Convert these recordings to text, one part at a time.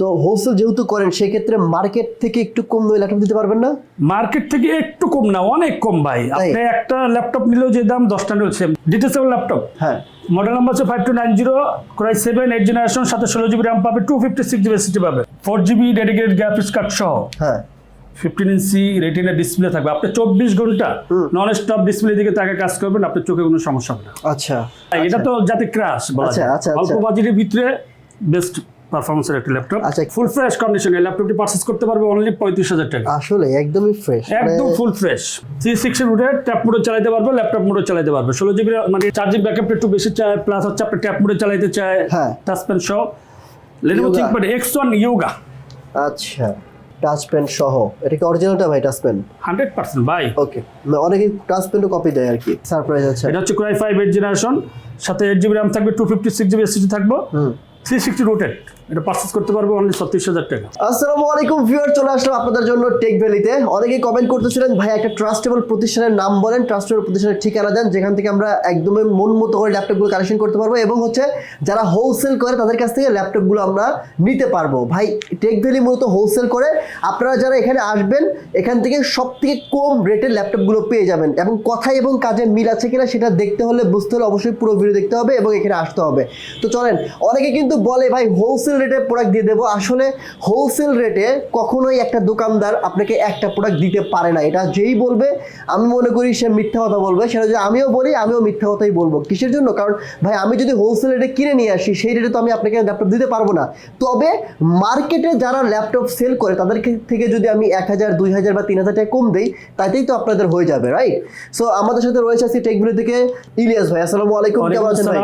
তো হোলসেল যেহেতু করেন সেক্ষেত্রে মার্কেট থেকে একটু কম দামে ল্যাপটপ দিতে পারবেন না? মার্কেট থেকে একটু কম না অনেক কম ভাই? আপনি একটা ল্যাপটপ নিলেও যে দাম দশটা নিলেও সেম ডিটেসেবল ল্যাপটপ হ্যাঁ। মডেল নাম্বার হচ্ছে five two nine zero core i seven eight generation সাথে ষোলো জিবি র্যাম পাবে two fifty six GB SSD পাবে। Four GB dedicated graphics card সহ। হ্যাঁ। ফিফটিন ইঞ্চি রেটিনা ডিসপ্লে থাকবে। আপনি চব্বিশ ঘণ্টা নন স্টপ ডিসপ্লে দিকে তাকে কাজ করবেন আপনার চোখে কোনো সমস্যা হবে না। আচ্ছা। এটা তো যাতে ক্রাশ বলা আচ্ছা, যায়। আচ্ছা, অল্প আচ্ছা। বাজেটের ভিতরে বেস্ট পারফরমেন্সের একটা ল্যাপটপ আচ্ছা। ফুল ফ্রেশ কন্ডিশনে ল্যাপটপটি পারচেস করতে পারবে অনলি পঁয়ত্রিশ হাজার টাকা। আসলে একদমই ফ্রেশ একদম ফুল ফ্রেশ সি সিক্স রুটে ট্যাপ মোডে চালাতে পারবে ল্যাপটপ মোডে চালাতে পারবে। ষোলো জিবি মানে চার্জিং ব্যাকআপটা একটু বেশি চায় প্লাস হচ্ছে আপনি ট্যাপ মোডে চালাতে চায় হ্যাঁ। টাচ পেন সহ। Lenovo Yoga। ThinkPad X one Yoga আচ্ছা টাচ পেন সহ। এটা কি অরিজিনালটা ভাই টাচ পেন হান্ড্রেড পার্সেন্ট বাই ওকে অনেকে টাচ পেনও কপি দেয় আর কি সারপ্রাইজ আছে এটা হচ্ছে core i five eight generation সাথে এইট জিবি র্যাম থাকবে two fifty six GB SSD থাকবে। হুম। থ্রি সিক্সটি রোটেড এটা পারচেস করতে পারবে অনলি ছত্রিশ হাজার টাকা। আসসালামু আলাইকুম ভিউয়ার চলে আসলাম আপনাদের জন্য টেক ভ্যালিতে অনেকেই কমেন্ট করতেছিলেন, ভাই, একটা ট্রাস্টেবল প্রতিষ্ঠানের নাম বলেন ট্রাস্টেবল প্রতিষ্ঠানের ঠিকানা দেন, যেখান থেকে আমরা একদমই মন মতো করে ল্যাপটপগুলো কালেকশন করতে পারব এবং হচ্ছে যারা হোলসেল করে, তাদের কাছ থেকে ল্যাপটপগুলো আমরা নিতে পারব। ভাই টেক ভ্যালি মূলত হোলসেল করে। আপনারা যারা এখানে আসবেন, এখান থেকে সব থেকে কম রেটের ল্যাপটপগুলো পেয়ে যাবেন এবং কথায় এবং কাজে মিল আছে কিনা সেটা দেখতে হলে বুঝতে হলে অবশ্যই পুরো ভিডিও দেখতে হবে এবং এখানে আসতে হবে। তো চলেন, অনেকে কিন্তু বলে, ভাই হোলসেল রেটে প্রোডাক্ট দিয়ে দেবো। আসলে হোলসেল রেটে কখনোই একটা দোকানদার আপনাকে একটা প্রোডাক্ট দিতে পারে না। এটা যেই বলবে আমি মনে করি সে মিথ্যা কথা বলবে। সেটা যদি আমিও বলি আমিও মিথ্যা কথাই বলব। কিসের জন্য? কারণ ভাই আমি যদি হোলসেল রেটে কিনে নিয়ে আসি সেই রেটে তো আমি আপনাকে ল্যাপটপ দিতে পারব না। তবে মার্কেটে যারা ল্যাপটপ সেল করে তাদের থেকে যদি আমি এক হাজার দুই হাজার বা তিন হাজার টাকা কম দিই তাতেই তো আপনাদের হয়ে যাবে রাইট সো আমাদের সাথে রয়েছে আজকে টেকভিডিও থেকে ইলিয়াস ভাই। আসসালামু আলাইকুম। কেমন আছেন ভাই?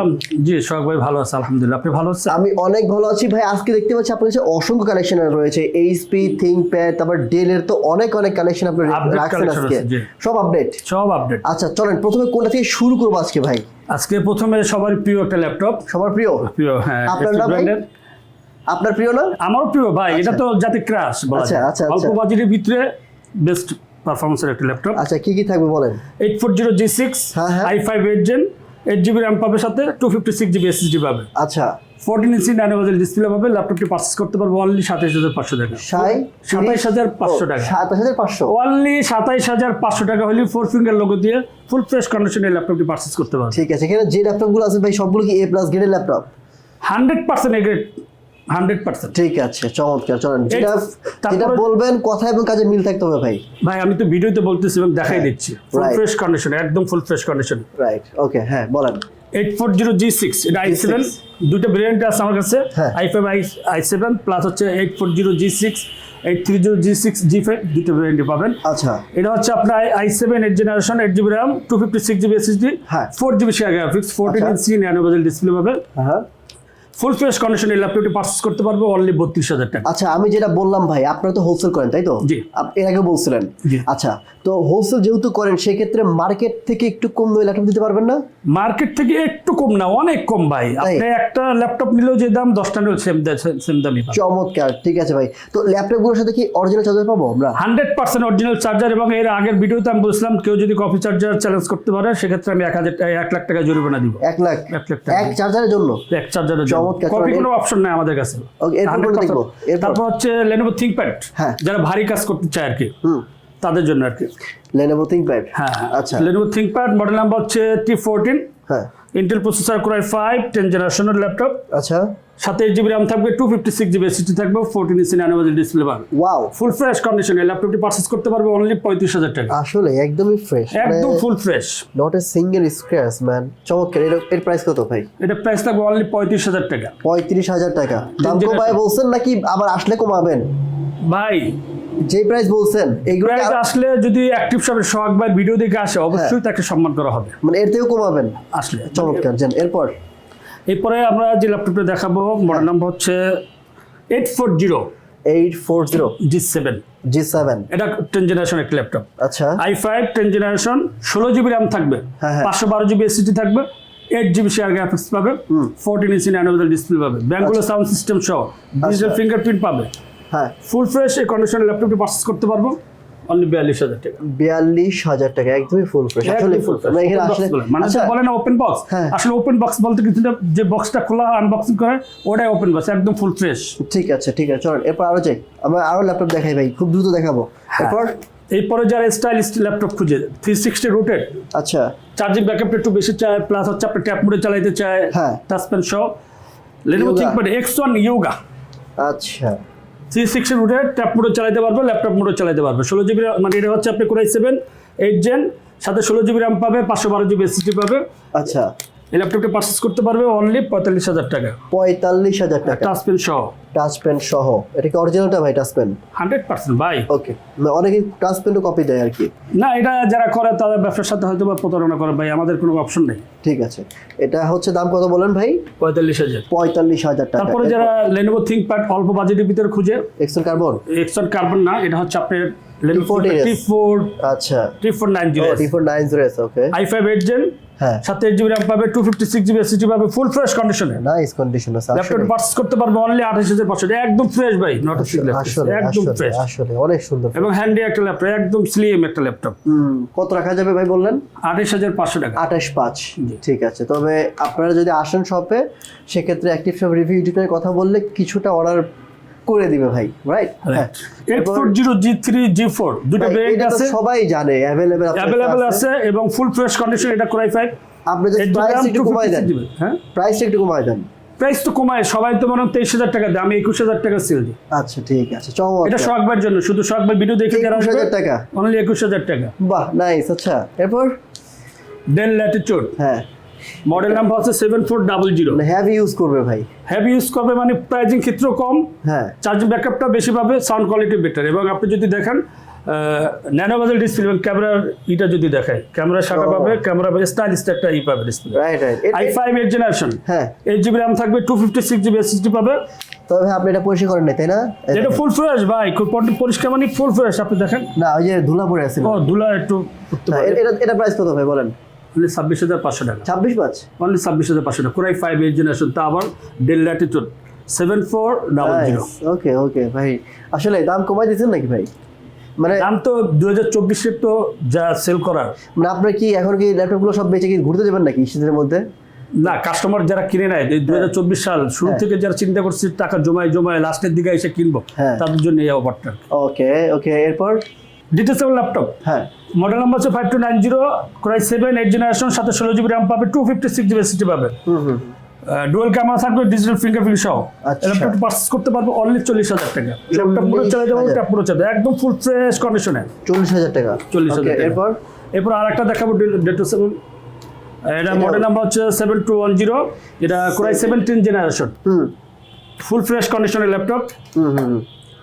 জি সোহাগ ভাই ভালো আছে আলহামদুলিল্লাহ। আপনি ভালো আছেন? আমি অনেক ভালো আছি ভাই। আজকে দেখতে পাচ্ছি আপনার কাছে অসংখ্য কালেকশন রয়েছে এইচপি থিংকপ্যাড তারপর ডেলের তো অনেক অনেক কালেকশন আপনি রাখছেন আজকে। সব আপডেট সব আপডেট আচ্ছা চলেন প্রথমে কোনটা থেকে শুরু করব আজকে ভাই? আজকে প্রথমে সবার প্রিয় একটা ল্যাপটপ সবার প্রিয়? প্রিয় হ্যাঁ আপনার নাম? আপনার প্রিয় না আমারও প্রিয় ভাই এটা তো জাতি ক্রাশ বলা আচ্ছা, আচ্ছা, অল্প আচ্ছা। বাজেটের ভিতরে বেস্ট পারফরমেন্সের একটা ল্যাপটপ আচ্ছা কি কি থাকবে বলেন? Eight four zero G six. I five eight gen eight GB RAM পাবে সাথে two fifty six GB SSD পাবে। আচ্ছা। ফোরটিন ইঞ্চি নাইন ডিসপ্লে পাবে ল্যাপটপটি পার্চেস করতে পারবে অনলি সাতাইশ হাজার পাঁচশো টাকা। সাতাইশ হাজার পাঁচশো টাকা। সাতাশ হাজার পাঁচশো? অনলি সাতাইশ হাজার পাঁচশো টাকা হলে ফোর ফিঙ্গার লোগো দিয়ে ফুল ফ্রেশ কন্ডিশনে ল্যাপটপটি পার্চেস করতে পারবে। ঠিক আছে এখানে যে ল্যাপটপগুলো আছে ভাই সবগুলো কি এ প্লাস গ্রেডের laptop hundred percent A grade hundred percent. ঠিক আছে চমৎকার চলেন। যেটা যেটা বলবেন কথা এবং কাজে মিল থাকতে হবে ভাই। ভাই আমি তো ভিডিওতে বলতেছি এবং দেখাই দিচ্ছি। ফুল হ্যাঁ, ফ্রেশ কন্ডিশন একদম full fresh condition right okay হ্যাঁ বলেন। Eight four zero G six এটা আই সেভেন দুটো ভেরিয়েন্ট আছে আমার কাছে। I five I I seven plus হচ্ছে eight four zero G six eight three zero G six G five দুটো ভেরিয়েন্টই পাবেন। আচ্ছা। এটা হচ্ছে আপনার I seven eight generation eight GB RAM two fifty six GB SSD. Four GB share graphics fourteen. Inch nano bezel display পাবে হ্যাঁ। ফুল fresh কন্ডিশনে ল্যাপটপটি পারচেস করতে পারবে অনলি বত্রিশ হাজার টাকা। আচ্ছা আমি যেটা বললাম ভাই আপনারা তো হোলসেল করেন তাই তো? জি। এর আগে বলছিলেন। আচ্ছা তো হোলসেল যেহেতু করেন সেক্ষেত্রে মার্কেট থেকে একটু কম দামে ল্যাপটপ দিতে পারবেন না? মার্কেট থেকে একটু কম না অনেক কম ভাই। আপনি একটা ল্যাপটপ নিলেও যে দাম দশটা নিলেও সেম সেম দামই চমৎকার ঠিক আছে ভাই। তো ল্যাপটপগুলোর সাথে কি অরিজিনাল চার্জার পাবো আমরা? হান্ড্রেড পার্সেন্ট অরিজিনাল চার্জার এবং এর আগের ভিডিওতে আমি বলছিলাম কেউ যদি কপি চার্জার চ্যালেঞ্জ করতে পারে সেক্ষেত্রে আমি এক হাজার টাকা এক লাখ টাকা জরিমানা দিব। এক লাখ? এক লাখ এক চার্জারের জন্য? এক চার্জারের চমৎকার, কপি কোনো অপশন নাই আমাদের কাছে। Okay, এরপর 100% দেখব? তারপর হচ্ছে লেনোভো থিঙ্কপ্যাড হ্যাঁ। যারা ভারী কাজ করতে চায় আর কি। হুম। তাদের জন্য আর কি। লেনোভো থিংকপ্যাড হ্যাঁ আচ্ছা। লেনোভো থিঙ্কপ্যাড মডেল নাম্বার হচ্ছে টি ফোরটিন হ্যাঁ। Intel processor core i five ten জেনারেশনের ল্যাপটপ আচ্ছা। সাথে এইট জিবি র্যাম থাকবে two fifty six GB SSD থাকবে fourteen inch nano bezel display পাবে ওয়াও ফুল ফ্রেশ কন্ডিশনে ল্যাপটপটি পারচেস করতে পারবে অনলি পঁয়ত্রিশ হাজার টাকা। আসলে একদমই ফ্রেশ একদম full fresh not a single scratch man চমৎকার এর এর প্রাইস কত ভাই? এটা প্রাইস থাকবে অনলি পঁয়ত্রিশ হাজার টাকা। পঁয়ত্রিশ হাজার টাকা। দাম কমায় বলছেন নাকি আবার আসলে কমাবেন? ভাই যে প্রাইস বলছেন এইগুলো আসলে যদি অ্যাক্টিভ শপের সোহাগ ভাই ভিডিও দেখে আসে হ্যাঁ। অবশ্যই তাকে সম্মান করা হবে। মানে এর থেকেও কমাবেন? আসলে। চমৎকার। জান এরপর? এরপরে আমরা যে ল্যাপটপটা দেখাবো মডেল নাম্বার হচ্ছে eight four zero eight four zero G seven G seven এটা টেন জেনারেশন একটা ল্যাপটপ আচ্ছা। আই ফাইভ টেন জেনারেশন ষোলো জিবি র্যাম থাকবে। হ্যাঁ, হ্যাঁ। পাঁচশো বারো জিবি এসিটি থাকবে। এইট জিবি শেয়ার গ্রাফিক্স পাবে। Fourteen inch nano bezel display পাবে। ব্যাঙ্গুলো সাউন্ড সিস্টেম সহ। ডিজিটাল ফিঙ্গারপ্রিন্ট পাবে। হ্যাঁ। ফুল ফ্রেশ এই কন্ডিশনের ল্যাপটপটি পারচেস করতে পারব। অনলি বিয়াল্লিশ হাজার টাকা। বিয়াল্লিশ হাজার টাকা একদমই ফুল ফ্রেশ আসলে ফুল ফ্রেশ এখানে আসলে মানে আচ্ছা। বলে না ওপেন বক্স হ্যাঁ। আসলে ওপেন বক্স বলতে কিছু না, যে বক্সটা খোলা আনবক্সিং করে ওটাই ওপেন বক্স একদম ফুল ফ্রেশ ঠিক আছে ঠিক আছে চলেন এরপর আরও চাই আমরা আরও ল্যাপটপ দেখাই ভাই খুব দ্রুত দেখাবো। হ্যাঁ। এরপর? এরপরে যারা স্টাইলিশ ল্যাপটপ খুঁজে থ্রি সিক্সটি রুটেড আচ্ছা। চার্জিং ব্যাকআপটা একটু বেশি চায় প্লাস হচ্ছে আপনি ট্যাপ মোডে চালাইতে চায় হ্যাঁ। টাচপ্যান সহ। Lenovo. ThinkPad X one Yoga আচ্ছা। থ্রি সিক্সের উঠে ট্যাপ মোটর চালাতে পারবে, ল্যাপটপ মোটর চালাতে পারবে। ষোলো জিবি মানে এটা হচ্ছে আপনি কোরাই সেভেন, এইট জেন, সাথে ষোলো জিবি র্যাম পাবে, পাঁচশো বারো জিবি এসএসডি পাবে। আচ্ছা। এই ল্যাপটপটা পারচেস করতে পারবে অনলি পঁয়তাল্লিশ হাজার টাকা। পঁয়তাল্লিশ হাজার টাকা। টাচপ্যান সহ। টাচ পেন সহ। এটা কি অরিজিনালটা ভাই টাচ পেন হান্ড্রেড পার্সেন্ট ভাই। ওকে অনেকে টাচ পেনও কপি দেয় আর কি। না এটা যারা করে তাদের ব্যবসার সাথে হয়তো বা প্রতারণা করে ভাই। আমাদের কোনো অপশন নেই। ঠিক আছে। এটা হচ্ছে দাম কত বলেন ভাই? পঁয়তাল্লিশ হাজার। পঁয়তাল্লিশ হাজার টাকা। তারপরে যারা লেনোভো থিঙ্কপ্যাড অল্প বাজেটের ভিতরে খুঁজে এক্সেল কার্বন এক্সন কার্বন না এটা হচ্ছে আপনার লেনোভো T4 টি ফোর আচ্ছা। T four nine zero T four nine zero okay I five eight gen হ্যাঁ। সাথে এইট জিবি র্যাম পাবে two fifty six GB SSD পাবে ফুল ফ্রেশ কন্ডিশনে নাইস কন্ডিশন আছে ল্যাপটপ আসলে। পার্চেস করতে পারবে অনলি আঠাশ হাজার পাঁচশো। একদম ফ্রেশ ভাই নট আসলে একদম আসলে ফ্রেশ আসলে অনেক সুন্দর। এবং হ্যান্ডি একটা ল্যাপটপ একদম স্লিম একটা ল্যাপটপ হুম। কত রাখা যাবে ভাই বললেন? আঠাশ হাজার পাঁচশো টাকা। আঠাশ পাঁচ ঠিক আছে। তবে আপনারা যদি আসেন শপে সেক্ষেত্রে অ্যাক্টিভ শপ রিভিউ কথা বললে কিছুটা অর্ডার করে দিবে ভাই রাইট হ্যাঁ। Eight four zero G three G four দুটো ব্রেক আছে। সবাই জানে অ্যাভেলেবেল অ্যাভেলেবেল আছে এবং ফুল ফ্রেশ কন্ডিশন এটা কোরাই ফাইভ আপনি জাস্ট প্রাইস একটু কমাই দেন। হ্যাঁ? প্রাইস একটু কমাই দেন। প্রাইস তো কমায় সবাই তো মনে হয় তেইশ হাজার টাকা দেয় আমি একুশ হাজার টাকা সেল দিই। আচ্ছা ঠিক আছে এটা শখবার জন্য শুধু শখবার ভিডিও দেখে যারা একুশ হাজার টাকা। অনলি একুশ হাজার টাকা। বাহ নাইস আচ্ছা। এরপর? ডেল ল্যাটিচিউড হ্যাঁ। মডেল নাম্বার হচ্ছে seven four double zero heavy use করবে ভাই। হ্যাভি ইউজ করবে মানে প্রাইজিং ক্ষেত্রেও কম। হ্যাঁ। চার্জিং ব্যাকআপটা বেশি পাবে সাউন্ড কোয়ালিটি বেটার এবং আপনি যদি দেখেন ন্যানো বাজেল ডিসপ্লে এবং ক্যামেরার ইটা যদি দেখায় ক্যামেরা শাখা পাবে ক্যামেরা স্টাইলিশ একটা ই পাবে display right right I five eight generation হ্যাঁ। এইট জিবি র্যাম থাকবে two fifty six GB SSD পাবে। তবে আপনি এটা পরিষ্কার করেন নাই তাই না? এটা। ফুল ফ্রেশ ভাই খুব পরি- পরিষ্কার মানে ফুল ফ্রেশ আপনি দেখেন। না ওই যে ধুলা পড়ে আছে ও ধুলা একটু হ্যাঁ, এটা এটা প্রাইস কত ভাই বলেন? অনলি ছাব্বিশ হাজার পাঁচশো টাকা। ছাব্বিশ পাঁচ অনলি ছাব্বিশ হাজার পাঁচশো টাকা। কোরাই ফাইভ এইট জেনারেশন তা আবার Dell Latitude seven four double zero okay okay ভাই। আসলে দাম কমাই দিচ্ছেন নাকি ভাই? মানে দাম তো দু হাজার চব্বিশের তো যা সেল করার। মানে আপনার কি এখন কি ল্যাপটপগুলো সব বেঁচে কি ঘুরতে যাবেন নাকি শীতের মধ্যে? না কাস্টমার যারা কিনে নেয় দু হাজার চব্বিশ সাল শুরু হ্যাঁ। থেকে যারা চিন্তা করছে টাকা জমায় জমায় লাস্টের দিকে এসে কিনবো হ্যাঁ। তাদের জন্য এই অফারটা ওকে ওকে এরপর? ডিটেসেবল ল্যাপটপ হ্যাঁ। মডেল নাম্বার হচ্ছে five two nine zero core i seven eight generation সাথে ষোলো জিবি র্যাম পাবে two fifty six GB SSD পাবে। ডুয়েল ক্যামেরা থাকবে ডিজিটাল ফিঙ্গারপ্রিন্ট সহ। আচ্ছা। ল্যাপটপ পারচেস করতে পারবে অনলি চল্লিশ হাজার টাকা। ল্যাপটপ পুরো চলে যাবে 40,000 ট্যাপ পুরো চলে একদম ফুল ফ্রেশ কন্ডিশনে চল্লিশ হাজার টাকা। চল্লিশ হাজার টাকা। এরপর? এরপর আর একটা দেখাবো ডেটো সেভেন এটা মডেল নাম্বার হচ্ছে সেভেন টু ওয়ান জিরো এটা core i seven seventeen generation hmm. Full fresh কন্ডিশনের ল্যাপটপ হুম হুম হুম।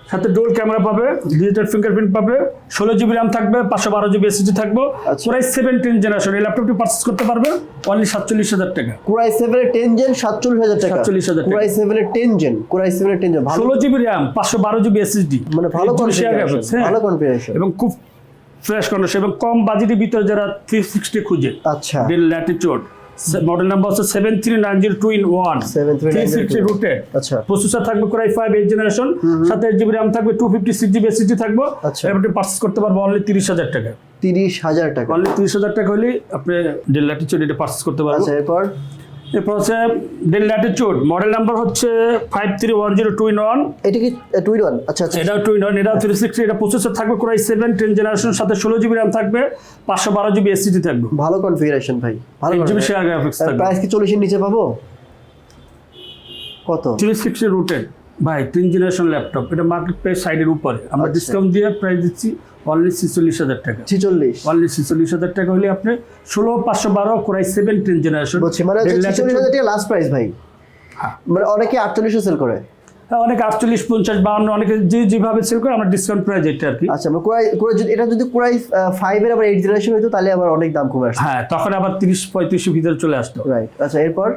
সাথে ডোল ক্যামেরা পাবে ডিজিটাল ফিঙ্গারপ্রিন্ট পাবে ষোলো জিবি র্যাম থাকবে পাঁচশো বারো জিবি এসএসডি থাকবে আচ্ছা। সেভেন টেন জেনারেশন এই ল্যাপটপটি পারচেস করতে পারবে অনলি সাতচল্লিশ হাজার টাকা। কুরাই সেভেনের টেন জেন সাতচল্লিশ হাজার টাকা। 47,000 টাকা। কুরাই সেভেনের টেন জেন কুরাই সেভেনের টেন জেন ভালো। ষোলো জিবি র্যাম পাঁচশো বারো জিবি এসএসডি মানে ভালো কনফিগারেশন ভালো কনফিগারেশন এবং খুব ফ্রেশ কন্ডিশন এবং কম বাজেটের ভিতরে যারা থ্রি সিক্সটি খুঁজে আচ্ছা। ডেল ল্যাটিটিউড মডেল নাম্বার হচ্ছে seven three nine zero two in one 7390 three rotated আচ্ছা। প্রসেসর থাকবে core i five eight generation সাথে জিবি র্যাম থাকবে two fifty six GB SSD থাকবে। আচ্ছা। এবার পারচেস করতে পারব অনলি তিরিশ হাজার টাকা। তিরিশ হাজার টাকা। অনলি তিরিশ হাজার টাকা হলে আপনি ডেল ল্যাটিটিউড এটা পারচেস করতে পারবেন আচ্ছা এরপর? এরপর হচ্ছে ডেল ল্যাটিটিউড মডেল নাম্বার হচ্ছে five three one zero two in one এটা কি টুইন ওয়ান আচ্ছা আচ্ছা। এটাও টু ইন ওয়ান এটাও থ্রি সিক্সটি এটা প্রসেসর থাকবে core i seven ten generation সাথে ষোলো জিবি র্যাম থাকবে পাঁচশো বারো জিবি এসএসডি থাকবে। ভালো কনফিগারেশন ভাই ভালো জিবি শেয়ার গ্রাফিক্স থাকবে। প্রাইস কি চল্লিশের নিচে পাবো? কত? থ্রি সিক্সটি রুটেড ভাই তিন জেনারেশন ল্যাপটপ এটা মার্কেট প্রাইস সাইডের উপরে। আমরা আচ্ছা। ডিসকাউন্ট দিয়ে প্রাইস দিচ্ছি অনলি ছিচল্লিশ হাজার টাকা। ছিচল্লিশ। অনলি ছিচল্লিশ হাজার টাকা হলে আপনি ষোলো পাঁচশো বারো কোরাই সেভেন টেন জেনারেশন মানে ছিচল্লিশ হাজার টাকা লাস্ট প্রাইস ভাই। হ্যাঁ। মানে অনেকে আটচল্লিশে সেল করে। অনেক আটচল্লিশ পঞ্চাশ বাউন্ন অনেকে যে যেভাবে সেল করে আমরা ডিসকাউন্ট প্রাইস এটা আর কি। আচ্ছা মানে এটা যদি কুরাই ফাইভের আবার এইট জেনারেশন হইতো তাহলে আবার অনেক দাম কমে আসতো। হ্যাঁ তখন আবার তিরিশ পঁয়ত্রিশের ভিতরে চলে আসতো। রাইট আচ্ছা এরপর?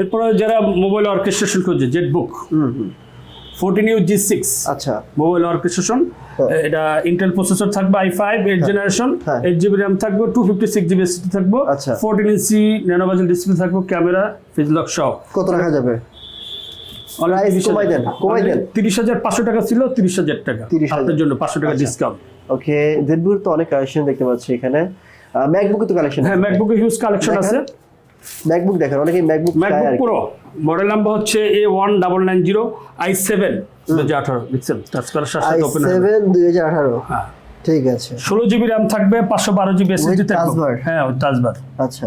এরপরে যারা মোবাইল অর্কেস্ট্রেশন করছে জেট বুক হুম হুম। ফোরটিন ইউ জি সিক্স আচ্ছা। Mobile workstation. এটা ইন্টেল প্রসেসর থাকবে I five eight generation. Eight GB RAM থাকবে two fifty six GB SD থাকবে আচ্ছা। Fourteen inch nano bezel display থাকবে ক্যামেরা ফিজলক সহ। কত রাখা যাবে? কমাই দেন, কমাই দেন। তিরিশ হাজার পাঁচশো টাকা ছিল তিরিশ হাজার টাকা। 30,000 আপনার জন্য পাঁচশো টাকা। ডিসকাউন্ট ওকে জেডবুর তো অনেক কালেকশন দেখতে পাচ্ছি এখানে। ম্যাকবুক তো কালেকশন হ্যাঁ ম্যাকবুকে হিউজ কালেকশন আছে। ম্যাকবুক দেখেন অনেকেই MacBook MacBook Pro model number হচ্ছে A one double nine zero I seven দু হাজার আঠারো দেখছেন টাচ করার সাথে আই ওপেন সেভেন দুই হাজার আঠারো। হ্যাঁ। ঠিক আছে। ষোলো জিবি র্যাম থাকবে পাঁচশো বারো জিবি এসএসডি থাকবে। হ্যাঁ ওই টাচবার আচ্ছা।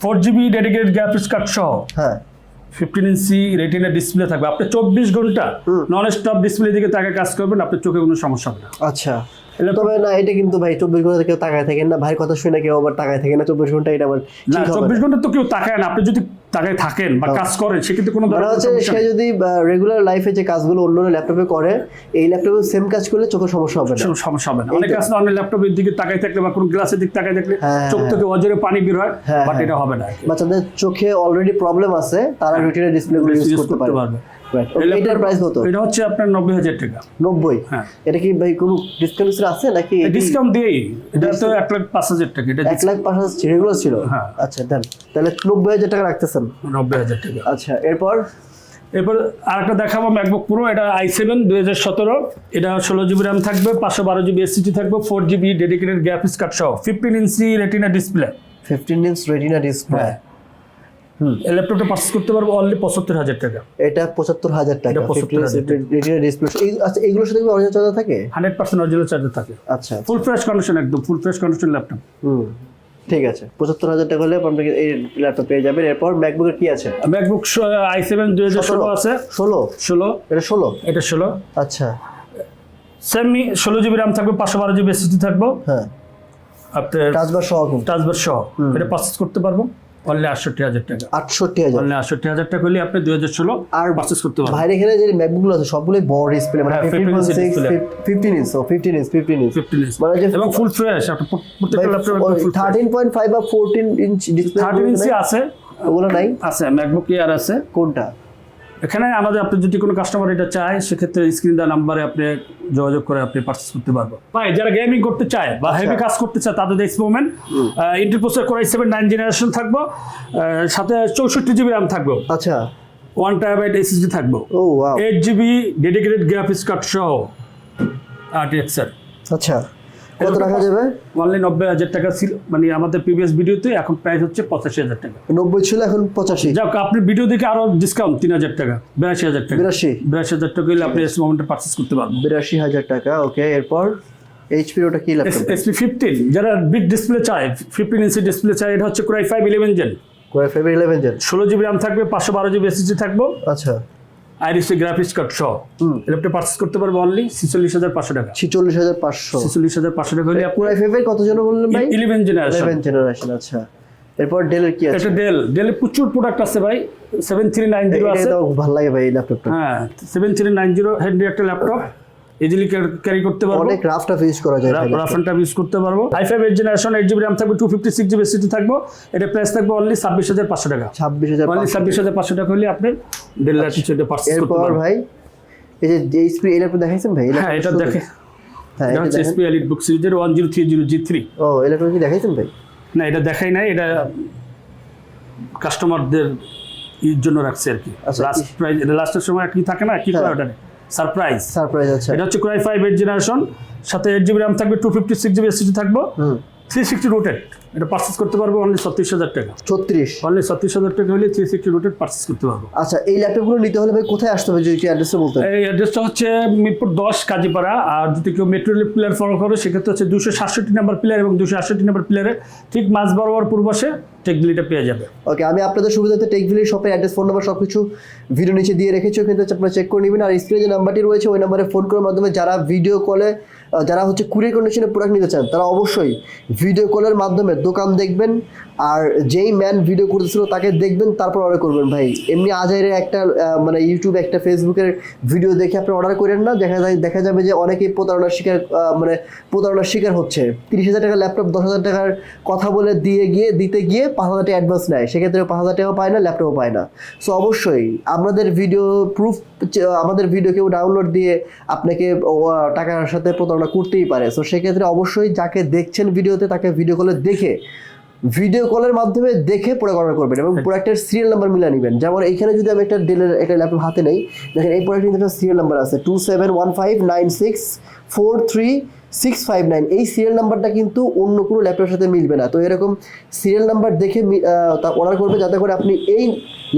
Four GB dedicated graphics card সহ। হ্যাঁ। ফিফটিন ইঞ্চি রেটিনা ডিসপ্লে থাকবে। আপনি চব্বিশ ঘণ্টা নন স্টপ ডিসপ্লে দিকে তাকে কাজ করবেন আপনার চোখে কোনো সমস্যা হবে না। আচ্ছা। তবে না এটা কিন্তু ভাই চব্বিশ ঘণ্টা কেউ তাকায় থাকেন না। ভাইয়ের কথা শুনে কেউ আবার তাকায় থাকে না। চব্বিশ ঘণ্টা এটা আবার না চব্বিশ ঘণ্টা তো কেউ তাকায় না। আপনি যদি তাকায় থাকেন বা কাজ করেন সেক্ষেত্রে কোনো মানে হচ্ছে সে যদি রেগুলার লাইফে যে কাজগুলো ল্যাপটপে করে এই ল্যাপটপে সেম কাজ করলে চোখের সমস্যা হবে না। সমস্যা হবে না। অনেক না, ল্যাপটপের দিকে তাকাই থাকলে বা কোনো গ্লাসের দিকে তাকাই থাকলে হ্যাঁ, চোখ হ্যাঁ। থেকে অজরে পানি বের হয় হ্যাঁ, বাট হ্যাঁ। এটা হবে না বাচ্চাদের চোখে অলরেডি প্রবলেম আছে তারা রেটিনা ডিসপ্লে গুলো ইউজ করতে পারবে। এটার প্রাইস কত? এটা হচ্ছে আপনার নব্বই হাজার টাকা। নব্বই? হ্যাঁ। এটা কি ভাই কোনো ডিসকাউন্ট আছে নাকি ডিসকাউন্ট দিয়েই। এটা তো এক লাখ পাঁচ হাজার টাকা এটা এক লাখ পাঁচ হাজার রেগুলার ছিল? হ্যাঁ। আচ্ছা দেন। তাহলে নব্বই হাজার টাকা রাখতেছেন। নব্বই হাজার টাকা। আচ্ছা এরপর? এরপর আরেকটা দেখাবো ম্যাকবুক পুরো এটা আই সেভেন দুই হাজার সতেরো। এটা ষোলো জিবি র্যাম থাকবে পাঁচশো বারো জিবি এসিটি থাকবে four GB dedicated graphics card সহ। Fifteen inch Retina display fifteen inch Retina display ল্যাপটপটা পারচেস করতে পারব অনলি পঁচাত্তর হাজার টাকা। এটা পঁচাত্তর হাজার টাকা এটা 75,000 রেটিনা ডিসপ্লে আচ্ছা এইগুলোর সাথে অরিজিনাল চার্জার থাকে? হান্ড্রেড পার্সেন্ট অরিজিনাল চার্জার থাকে। আচ্ছা। ফুল ফ্রেশ কন্ডিশন একদম ফুল ফ্রেশ কন্ডিশন ল্যাপটপ হুম ঠিক আছে। পঁচাত্তর হাজার টাকা হলে আপনাকে এই ল্যাপটপ পেয়ে যাবেন। এরপর ম্যাকবুকের কি আছে? ম্যাকবুক আই সেভেন দুই হাজার ষোলো আছে। ষোলো? ষোলো। এটা ষোলো? এটা ষোলো। আচ্ছা। সেমি ষোলো জিবি র্যাম থাকবে পাঁচশো বারো জিবি এসএসডি থাকব। হ্যাঁ। আপনার টাচবার সহ টাচবার সহ। এটা পারচেস করতে পারব। অনলি আটষট্টি হাজার টাকা। আটষট্টি হাজার। অনলি আটষট্টি হাজার টাকা হলে আপনি দুই হাজার ষোলো আর পারচেস করতে পারবেন। বাইরে এখানে যে ম্যাকবুকগুলো আছে সবগুলোই বড় ডিসপ্লে মানে fifteen 15 inch display। Fifteen inch ও fifteen inch fifteen inch fifteen inch মানে যে এবং full fresh thirteen point five বা fourteen inch display thirteen inch আছে। ওগুলো নাই? আছে ম্যাকবুক এয়ার আছে। কোনটা? এখানে আমাদের আপনি যদি কোনো কাস্টমার এটা চায় সেক্ষেত্রে স্ক্রিন দেওয়া নাম্বারে আপনি যোগাযোগ করে আপনি পারচেস করতে পারবেন। ভাই যারা গেমিং করতে চায় বা হেভি কাজ করতে চায় তাদের এক্সপোমেন্ট Intel processor core i seven nine generation থাকব সাথে চৌষট্টি জিবি র্যাম থাকব আচ্ছা। ওয়ান টাইবাইট এসএসডি থাকব eight GB dedicated graphics card সহ আরটিএক্স এর। আচ্ছা। কত রাখা যাবে অনলি নব্বই হাজার টাকা ছিল মানে আমাদের প্রিভিয়াস ভিডিওতে এখন প্রাইস হচ্ছে পঁচাশি হাজার টাকা। নব্বই ছিল এখন পঁচাশি। যাক আপনি ভিডিও দেখে আরও ডিসকাউন্ট তিন হাজার টাকা বিরাশি হাজার টাকা। বিরাশি। বিরাশি হাজার টাকা হলে আপনি এস মোমেন্টে পারচেস করতে পারবেন। বিরাশি হাজার টাকা ওকে এরপর এইচপি ওটা কি ল্যাপটপ এসপি ফিফটিন যারা বিগ ডিসপ্লে চায় ফিফটিন ইঞ্চি ডিসপ্লে চায় এটা হচ্ছে core i five eleven gen five eleven gen ষোলো জিবি র্যাম থাকবে পাঁচশো বারো জিবি এসএসডি থাকব। আচ্ছা। আইরিসি গ্রাফিক্স কার্ড সহ। ল্যাপটপ পারচেজ করতে পারবে অনলি ছিচল্লিশ হাজার পাঁচশো টাকা। ছিচল্লিশ হাজার পাঁচশো। ছিচল্লিশ হাজার পাঁচশো টাকা হলে আপনার ফাইভ এর কত জন বললেন ভাই? ইলেভেন জেনারেশন ইলেভেন জেনারেশন আচ্ছা। এরপর ডেলের কি আছে? এটা ডেল ডেলে প্রচুর প্রোডাক্ট আছে ভাই। সেভেন থ্রি নাইন জিরো এটা আছে। তো ভালো লাগে ভাই ল্যাপটপটা হ্যাঁ seven three nine zero handy একটা ল্যাপটপ ইজিলি ক্যারি করতে পারব। অনেক রাফ টাফ ইউজ করা যায় ভাই রাফ অ্যান্ড টাফ ইউজ করতে পারব। I five eight generation eight GB RAM থাকবে টু ফিফটি সিক্স জিবি থাকব। এটা প্রাইস থাকবে অনলি ছাব্বিশ হাজার পাঁচশো টাকা। ছাব্বিশ হাজার অনলি ছাব্বিশ হাজার পাঁচশো টাকা হলে আপনি দেড় লাখ কিছু এটা করতে পারবেন। ভাই এই যে এইচপি দেখাইছেন ভাই? হ্যাঁ এটা দেখে হ্যাঁ এটা। এলিট বুক সিরিজের one zero three zero G three ও এই কি দেখাইছেন ভাই? না এটা দেখাই নাই এটা কাস্টমারদের ইর জন্য রাখছে আর কি। লাস্ট প্রাইস এটা লাস্টের সময় কি থাকে না কি করে হ্যাঁ। ওটা সারপ্রাইজ সারপ্রাইজ আছে এটা হচ্ছে core i five eight generation সাথে এইট জিবি র্যাম থাকবে two fifty six GB SSD থাকব থ্রি সিক্সটি রোটেড এটা পারচেস করতে পারব অনলি ছত্রিশ হাজার টাকা। ছত্রিশ। অনলি ছত্রিশ হাজার টাকা হলে থ্রি সিক্সটি রোটেড পারচেস করতে পারব। আচ্ছা এই ল্যাপটপগুলো নিতে হলে ভাই কোথায় আসতে হবে যদি একটু অ্যাড্রেসটা বলতেন? এই অ্যাড্রেসটা হচ্ছে মিরপুর দশ কাজীপাড়া। আর যদি কেউ মেট্রো রেল প্লেয়ার ফলো করে সেক্ষেত্রে হচ্ছে দুশো সাতষট্টি নাম্বার প্লেয়ার এবং দুশো আটষট্টি নাম্বার প্লেয়ারে ঠিক মাঝ বরাবর পূর্বাসে টেকবিলিটা পেয়ে যাবে। ওকে আমি আপনাদের সুবিধাতে টেক ভিলেজ শপের অ্যাড্রেস ফোন নাম্বার সব কিছু ভিডিও নিচে দিয়ে রেখেছি। ওখানে আপনারা চেক করে নেবেন। আর স্ক্রিনে যে নাম্বারটি রয়েছে ওই নাম্বারে ফোন করার মাধ্যমে যারা ভিডিও কলে যারা হচ্ছে কুরিয়ার কন্ডিশনে প্রোডাক্ট নিতে চান তারা অবশ্যই ভিডিও কলের মাধ্যমে দোকান দেখবেন, আর যেই ম্যান ভিডিও করতেছিল তাকে দেখবেন, তারপর অর্ডার করবেন ভাই। এমনি আজাইরে একটা মানে ইউটিউব একটা ফেসবুকের ভিডিও দেখে আপনি অর্ডার করেন না, দেখা যায়, দেখা যাবে যে অনেকেই প্রতারণার শিকার মানে প্রতারণার শিকার হচ্ছে। তিরিশ হাজার টাকার ল্যাপটপ দশ হাজার টাকার কথা বলে দিয়ে গিয়ে, দিতে গিয়ে পাঁচ হাজার টাকা অ্যাডভান্স নেয়। সেক্ষেত্রে পাঁচ হাজার টাকাও পায় না ল্যাপটপও পায় না। সো অবশ্যই আমাদের ভিডিও প্রুফ আমাদের ভিডিও কেউ ডাউনলোড দিয়ে আপনাকে টাকার সাথে প্রতারণা করতেই পারে। সো সেক্ষেত্রে অবশ্যই যাকে দেখছেন ভিডিওতে তাকে ভিডিও কলে দেখে ভিডিও কলের মাধ্যমে দেখে অর্ডার করবেন এবং প্রোডাক্টের সিরিয়াল নাম্বার মিলা নেবেন। যেমন এইখানে যদি আমি একটা ডেলের একটা ল্যাপটপ হাতে নেই, দেখেন এই প্রোডাক্টের কিন্তু একটা সিরিয়াল নাম্বার আছে। Two seven one five nine six four three six five nine এই সিরিয়াল নাম্বারটা কিন্তু অন্য কোনো ল্যাপটপের সাথে মিলবে না। তো এরকম সিরিয়াল নাম্বার দেখে তা অর্ডার করবে, যাতে করে আপনি এই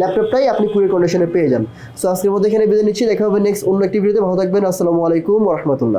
ল্যাপটপটাই আপনি কুরিয়ার কন্ডিশনে পেয়ে যান। সো আজকের মধ্যে এখানে বিদায় নিচ্ছি। দেখা হবে নেক্সট অন্য একটি ভিডিওতে ভালো থাকবেন। আসসালামু আলাইকুম রহমতুল্লাহ।